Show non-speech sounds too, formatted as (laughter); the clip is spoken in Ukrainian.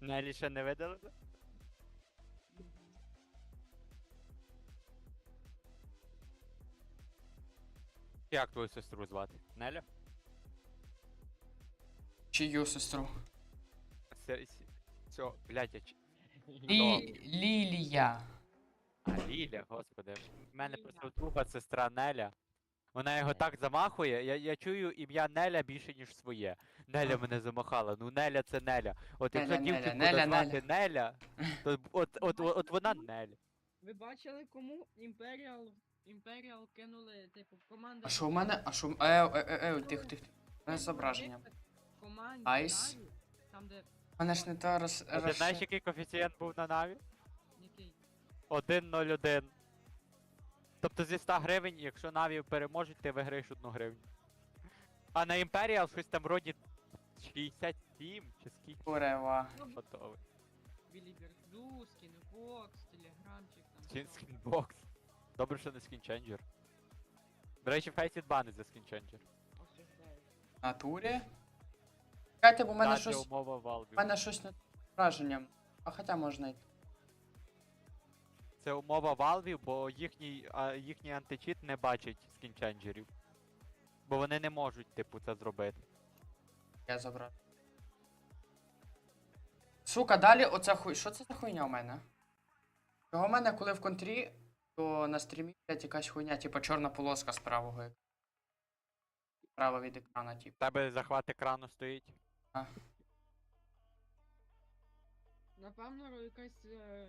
Нелі ще не видали? Як твою сестру звати? Неля? Чию сестру? Все, блядь, я чи... Лі... Лілія. А, Ліля, господи. В мене просто друга сестра Неля. Вона його так замахує, я, я чую ім'я Неля більше, ніж своє. Неля мене замахала. Ну Неля це Неля. От Неля, якщо Неля, дівчинку Неля, назвати Неля, то б- от, от, (laughs) от, от вона Неля. Ви бачили, кому Імперіал Імперіал кинули, типу, команда. А що в мене? А що. Е, е, е, е, тихо, тихо. У мене зображення. Команді Айс. Там де У мене ж не то роз... А ти знаєш, який коефіцієнт був на Наві? який 1.01. Тобто зі 100 гривень, якщо Наві переможуть, ти виграєш 1 гривню. А на Imperial щось там вроді 67 чи скільки Курева. готовий. Білі Скінбокс, Телеграмчик там. Скін скінбокс. Добре, що не скінченджер. До речі, фейсід бани за скінченджер. Натурі. Чекайте, бо в мене щось. умова У Valve. мене щось не враженням. А хоча можна й. Це умова Valve, бо їхній, а, їхній античіт не бачить скінченджерів. Бо вони не можуть, типу, це зробити. Я забрав. Сука, далі оця хуй. Що це за хуйня у мене? Чого в мене, коли в контрі, то на стрімі блядь, якась хуйня, типу чорна полоска з правого. ек- Справа від екрана, типу. Тебе захват екрану стоїть. Напевно, якась е,